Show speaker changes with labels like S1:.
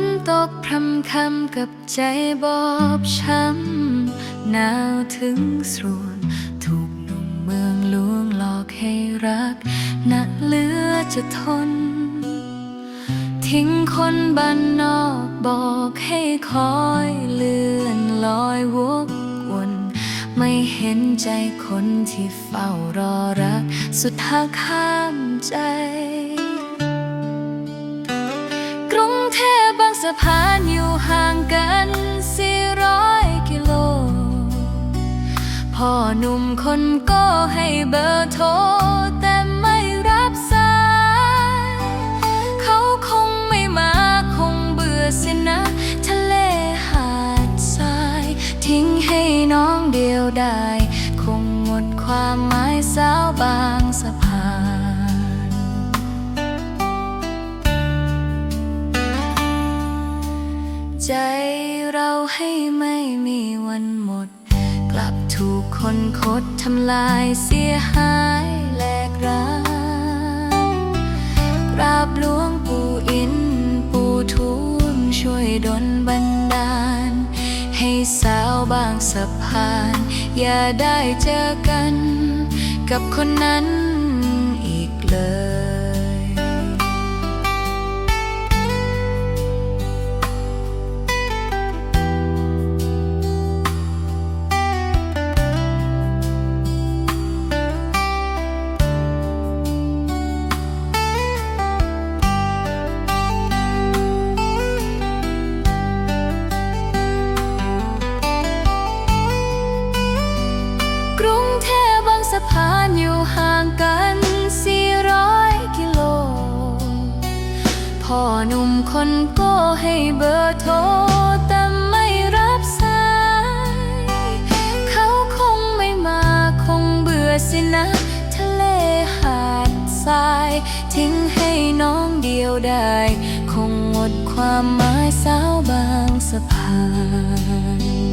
S1: นตกพรำคำกับใจบอบช้ำหนาวถึงสรวน ถูกหนุ่มเมืองลวงหลอกให้รักหนักเหลือจะทน ทิ้งคนบ้านนอกบอกให้คอยเลื่อนลอยวกวน ไม่เห็นใจคนที่เฝ้ารอรัก สุดหักข้ามใจ สะพานอยู่ห่างกัน400กิโล พ่อหนุ่มคนก็ให้เบอร์โทร แต่ไม่รับสาย เขาคงไม่มาคงเบื่อสินะ ทะเลหาดทราย ทิ้งให้น้องเดียวได้ คงหมดความหมายสาว ใจเราให้ไม่มีวันหมด กลับถูกคนคดทำลายเสียหายแหลกร้างกราบหลวงปู่อินปู่ทูลช่วยดลบันดาล ให้สาวบางสะพาน อย่าได้เจอกัน กับคนนั้นอีกเลย หนุ่มคนก็ให้เบอร์โทรแต่ไม่รับสาย เขาคงไม่มาคงเบื่อสินะ ทะเลหาดทราย ทิ้งให้น้องเดียวได้ คงหมดความหมายสาวบางสะพาน